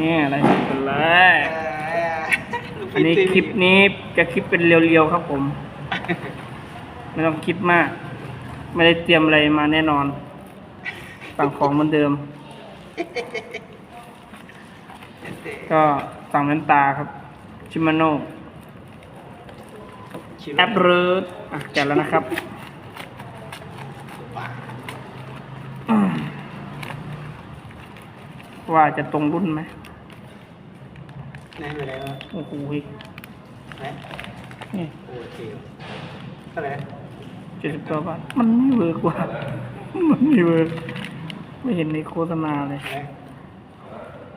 นี่อะไรกันเลยอันนี้คลิปนี้จะคลิปเป็นเรียวๆครับผม ไม่ต้องคิดมาก ไม่ได้เตรียมอะไรมาแน่นอนสั่งของเหมือนเดิม ก็สั่งน้ำตาครับ ชิมาโน่แอปเริร์ดอะแกะแล้วนะครับว่าจะตรงรุ่นไหม ไหนไปแล้วโอ้โหไหนนี่โอเคเท่าไหร่เจ็ดสิบตัวบาท มันไม่เวิร์กว่ะมันไม่เวิร์กไม่เห็นในโฆษณาเลยไหน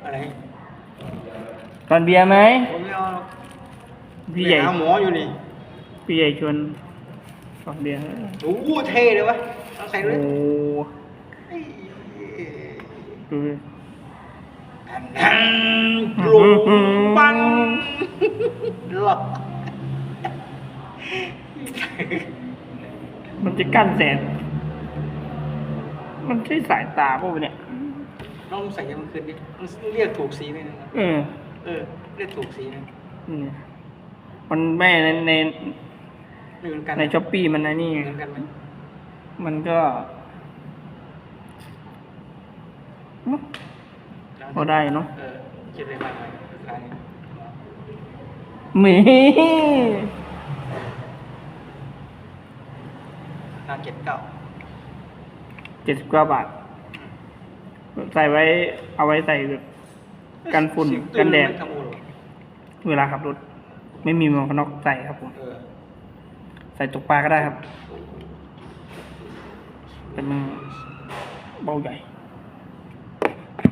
อะไรก่อนเบียร์ไหมผมไม่เอาหรอกพี่ใหญ่ไปาหมออยู่นี่พี่ใหญ่ชวนก่อนเบียร์โอ้โหเท่เลยวะเอาใส่โอ้ด้วยดูดิ อันนั้นปลุกปังหล อก มันจะกั้นแสงมันใช่สายตาป่ะวะเนี่ยน้องใส่ยังมันคืนดิมันเรียกถูกสีไหมนะเออ เออ เรียกถูกสีไหมนี่มันไม่ในในไม่เหมือนกันในช้อปปี้มันในนี่ไงเหมือนกันไหมมันก็พอได้เนาะเออคิดเลยมากเลยราคานี้ หมีราคาเจ็ดเก้าเจ็ดสิบเก้าบาท ใส่ไว้ เอาไว้ใส่แบบกันฝุ่นเสียงตื้กันแดดไม่ทำโอหรอเวลาขับรถ ไม่มีหมวกกันน็อกใส่ครับผม เออใส่ตกปลาก็ได้ครับแต่มันเบาใหญ่